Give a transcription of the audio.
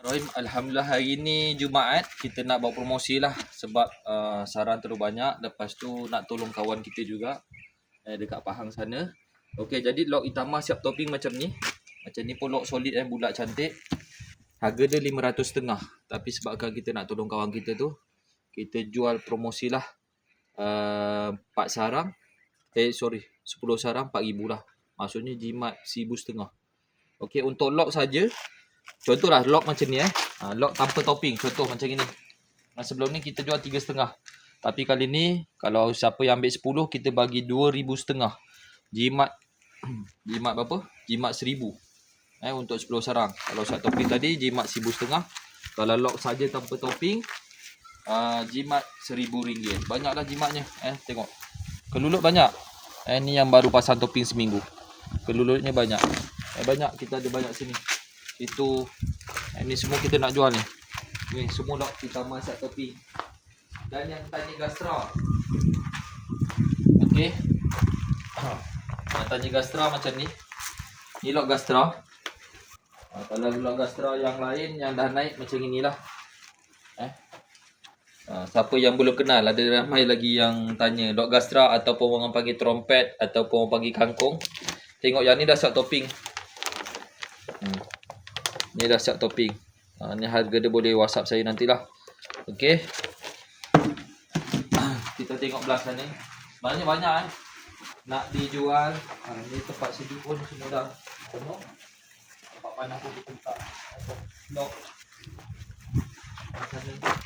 Rohim, Alhamdulillah hari ni Jumaat kita nak buat promosi lah sebab uh, saran terlalu banyak lepas tu nak tolong kawan kita juga eh, dekat Pahang sana. Okey jadi log itama siap topping macam ni. Macam ni pun log solid dan bulat cantik. Harga dia RM500 tapi sebabkan kita nak tolong kawan kita tu kita jual promosi lah uh, 4 sarang eh sorry 10 sarang 4000 lah. Maksudnya jimat RM1,500. Okey untuk log saja Contohlah lock macam ni eh. Ha, lock tanpa topping. Contoh macam ini. Nah, sebelum ni kita jual 3,5. Tapi kali ni kalau siapa yang ambil 10 kita bagi 2,500. Jimat jimat berapa? Jimat 1,000. Eh untuk 10 sarang. Kalau siap topping tadi jimat 1,500. Kalau lock saja tanpa topping uh, jimat RM1,000. Banyaklah jimatnya eh tengok. Kelulut banyak. Eh ni yang baru pasang topping seminggu. Kelulutnya banyak. Eh banyak kita ada banyak sini itu ini semua kita nak jual ni. Ni semua lock kita masak topi dan yang tanya gastra. Okey. Yang tanya gastra macam ni. Ni lock gastra. Ha, kalau lock gastra yang lain yang dah naik macam inilah. Eh? Ha, siapa yang belum kenal ada ramai lagi yang tanya lock gastra ataupun orang panggil trompet ataupun orang panggil kangkung. Tengok yang ni dah siap topping. Hmm. Ni dah siap topping. Ha, ni harga dia boleh WhatsApp saya nantilah. Okey. Kita tengok belah sana. Banyak banyak eh. Nak dijual. Ha, ni tempat sejuk pun semua dah penuh. Tempat panas pun kita letak. Lock. Sana.